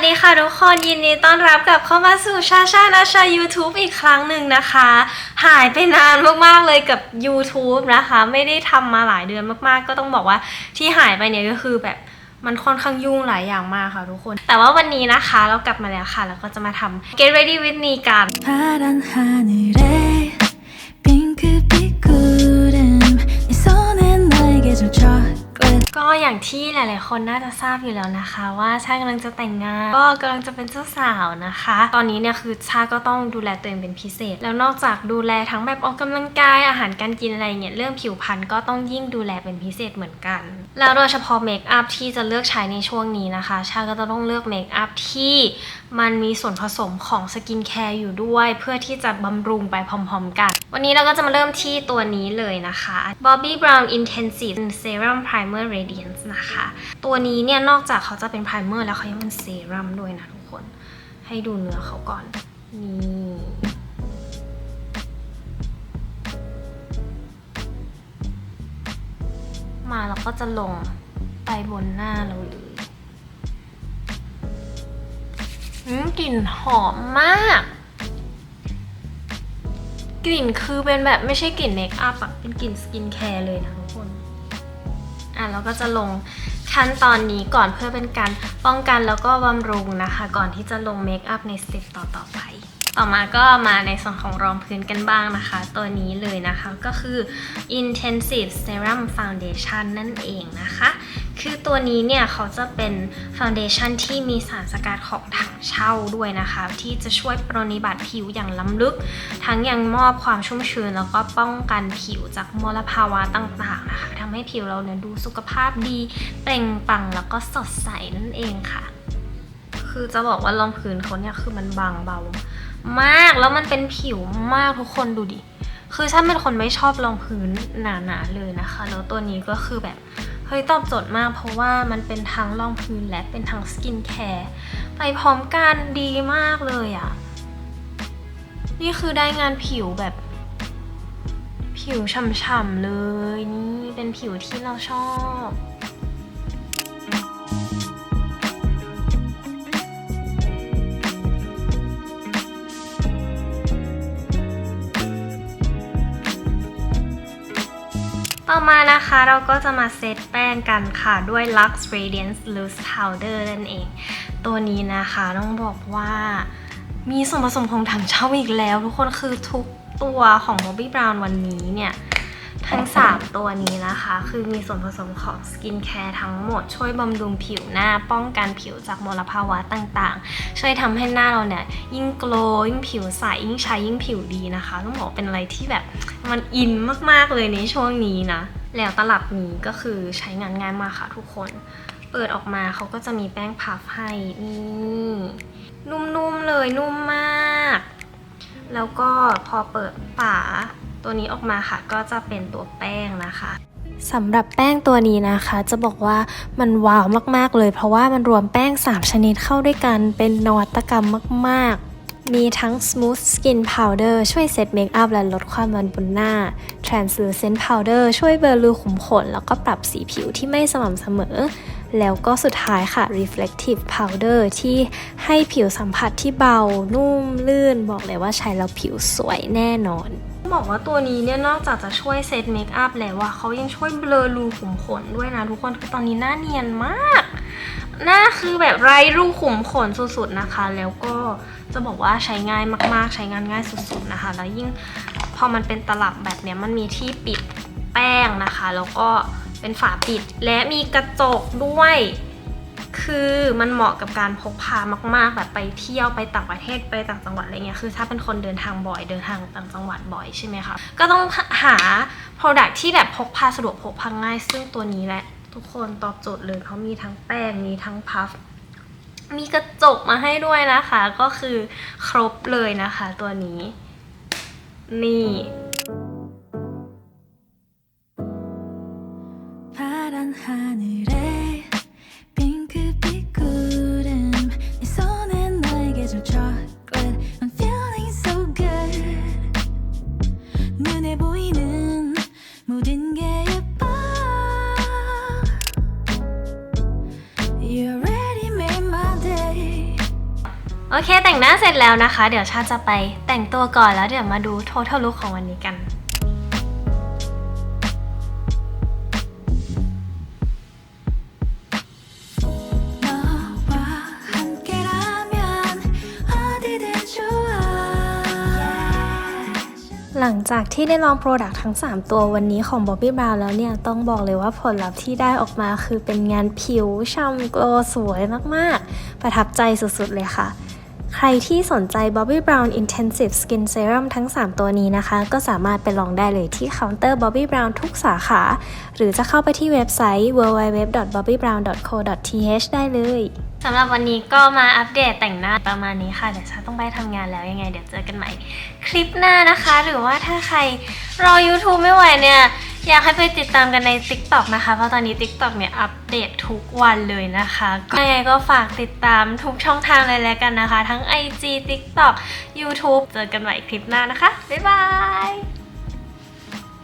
สดีค่ะทุกคนยินดีต้อนรับกลับเข้ามาสู่ชาชานาชา YouTube อีกครั้งหนึ่งนะคะ หายไปนานมากๆเลยกับ YouTube นะคะ ไม่ได้ทำมาหลายเดือนมากๆ ก็ต้องบอกว่าที่หายไปเนี่ยก็คือแบบมันค่อนข้างยุ่งหลายอย่างมากค่ะทุกคน แต่ว่าวันนี้นะคะเรากลับมาแล้วค่ะ แล้วก็จะมาทำ Get Ready with me กัน อย่างที่หลาย ๆ คนน่าจะทราบอยู่แล้วนะคะ ว่าชากำลังจะแต่งงาน ก็กำลังจะเป็นเจ้าสาวนะคะ ตอนนี้เนี่ยคือชาก็ต้องดูแลตัวเองเป็นพิเศษ แล้วนอกจากดูแลทั้งแบบออกกำลังกายอาหารการกินอะไรเงี้ยเรื่องผิวพรรณก็ต้องยิ่งดูแลเป็นพิเศษเหมือนกัน แล้วโดยเฉพาะเมคอัพที่จะเลือกใช้ในช่วงนี้นะคะ ชาก็จะต้องเลือกเมคอัพที่มันมีส่วนผสมของสกินแคร์อยู่ด้วย เพื่อที่จะบำรุงไปพร้อม ๆ กัน วันนี้เราก็จะมาเริ่มที่ตัวนี้เลยนะคะ Bobbi Brown Intensive Serum Primer Radiance นะคะ ตัวนี้เนี่ยนอกจากเขาจะเป็น primer แล้วเขายังเป็นเซรั่มด้วยนะทุกคน ให้ดูเนื้อเขาก่อน นี่มาแล้วก็จะลงไปบนหน้าเราเลยอืมกลิ่นหอมมาก กลิ่นคือเป็นแบบไม่ใช่กลิ่นเมคอัพอะเป็นกลิ่นสกินแคร์เลยนะทุกคน อะเราก็จะลงขั้นตอนนี้ก่อนเพื่อเป็นการป้องกันแล้วก็บำรุงนะคะ ก่อนที่จะลงเมคอัพในสเต็ปต่อๆไป ต่อมาก็มาในส่วนของรองพื้นกันบ้างนะคะ ตัวนี้เลยนะคะก็คือ Intensive Serum Foundation นั่นเองนะคะ คือตัวนี้เนี่ยเขาจะเป็นฟ u วเดชันที่มีสารสกัดของถังเช่าด้วยนะคะ ที่จะช่วยปรนนิบัติผิวอย่างล้ำลึก ทั้งยังมอบความชุ่มชื้นแล้วก็ป้องกันผิวจากมลภาวะต่างๆนะคะทำให้ผิวเราเนี่ยดูสุขภาพดี เปล่งปลั่งแล้วก็สดใสนั่นเองค่ะ คือจะบอกว่ารองพื้นเขาเนี่ยคือมันบางเบามากแล้วมันเป็นผิวมากทุกคนดูดิคือฉันเป็นคนไม่ชอบรองพื้นหนาๆเลยนะคะ แล้วตัวนี้ก็คือแบบ เฮ้ยตอบโจทย์มากเพราะว่ามันเป็นทั้งรองพื้นและเป็นทั้งสกินแคร์ไปพร้อมกันดีมากเลยอะ่ะ นี่คือได้งานผิวแบบ ผิวฉ่ำๆเลยนี่เป็นผิวที่เราชอบ ต่อมานะคะเราก็จะมาเซตแป้งกันค่ะด้วย Lux Radiance Loose Powder นั่นเอง ตัวนี้นะคะต้องบอกว่ามีส่วนผสมของถังเช่าอีกแล้ว ทุกคนคือทุกตัวของ Bobbi Brown วันนี้เนี่ย ทั้ง 3 ตัวนี้นะคะ คือมีส่วนผสมของสกินแคร์ทั้งหมดช่วยบำรุงผิวหน้าป้องกันผิวจากมลภาวะต่างๆ ช่วยทำให้หน้าเราเนี่ย ยิ่งโกลว์ยิ่งผิวใสยิ่งใช้ยิ่งผิวดีนะคะต้องบอกเป็นอะไรที่แบบมันอินมากๆเลยในช่วงนี้นะ แล้วตลับนี้ก็คือใช้งานง่ายมากค่ะทุกคน เปิดออกมาเขาก็จะมีแป้งพัฟให้นี่นุ่มๆเลยนุ่มมาก แล้วก็พอเปิดฝา ตัวนี้ออกมาค่ะก็จะเป็นตัวแป้งนะคะสำหรับแป้งตัวนี้นะคะ จะบอกว่ามันว้าวมากๆเลย เพราะว่ามันรวมแป้ง 3 ชนิดเข้าด้วยกันเป็นนวัตกรรมมากๆ มีทั้ง Smooth Skin Powder ช่วยเซตเมคอัพและลดความมันบนหน้า Translucent Powder ช่วยเบลอรูขุมขน แล้วก็ปรับสีผิวที่ไม่สม่ำเสมอ แล้วก็สุดท้ายค่ะ Reflective Powder ที่ให้ผิวสัมผัสที่เบา นุ่มลื่น บอกเลยว่าใช้แล้วผิวสวยแน่นอน บอกว่าตัวนี้เนี่ยนอกจากจะช่วยเซตเมคอัพแล้วว่าเขายังช่วยเบลอรูขุมขนด้วยนะทุกคนคือตอนนี้หน้าเนียนมาก หน้าคือแบบไร้รูขุมขนสุดๆนะคะ แล้วก็จะบอกว่าใช้ง่ายมากๆ ใช้งานง่ายสุดๆนะคะ แล้วยิ่งพอมันเป็นตลับแบบเนี้ยมันมีที่ปิดแป้งนะคะ แล้วก็เป็นฝาปิดและมีกระจกด้วย คือมันเหมาะกับการพกพามาก ๆ แบบไปเที่ยวไปต่างประเทศไปต่างจังหวัดอะไรเงี้ยคือถ้าเป็นคนเดินทางบ่อยเดินทางต่างจังหวัดบ่อยใช่ไหมคะก็ต้องหา Product ที่แบบพกพาสะดวกพกพาง่าย ซึ่งตัวนี้แหละ ทุกคนตอบโจทย์เลยเขามีทั้งแป้งมีทั้งพัฟมีกระจกมาให้ด้วยนะคะ ก็คือครบเลยนะคะ ตัวนี้ นี่ โอเคแต่งหน้าเสร็จแล้วนะคะ เดี๋ยวชาจะไปแต่งตัวก่อนแล้วเดี๋ยวมาดูโทเทลลุคของวันนี้กัน หลังจากที่ได้ลองโปรดักต์ทั้ง 3 ตัววันนี้ของ Bobbi Brown แล้วเนี่ย ต้องบอกเลยว่าผลลัพธ์ที่ได้ออกมาคือเป็นงานผิวช่ำโกลสวยมาก ๆ ประทับใจสุด ๆ เลยค่ะ ใครที่สนใจ Bobbi Brown Intensive Skin Serum ทั้ง 3 ตัวนี้นะคะ ก็สามารถไปลองได้เลยที่เคาน์เตอร์ Bobbi Brown ทุกสาขา หรือจะเข้าไปที่เว็บไซต์ www.bobbybrown.co.th ได้เลยสำหรับวันนี้ก็มาอัปเดตแต่งหน้าประมาณนี้ค่ะ เดี๋ยวฉันต้องไปทำงานแล้วยังไง เดี๋ยวเจอกันใหม่ คลิปหน้านะคะ หรือว่าถ้าใครรอ YouTube ไม่ไหวเนี่ย อยากให้ไปติดตามกันใน TikTok นะคะ เพราะตอนนี้ TikTok เนี่ยอัปเดตทุกวันเลยนะคะยังไงก็ฝากติดตามทุกช่องทางเลยแล้วกันนะคะ ทั้ง IG TikTok YouTube เจอกันใหม่คลิปหน้านะคะ บ๊ายบาย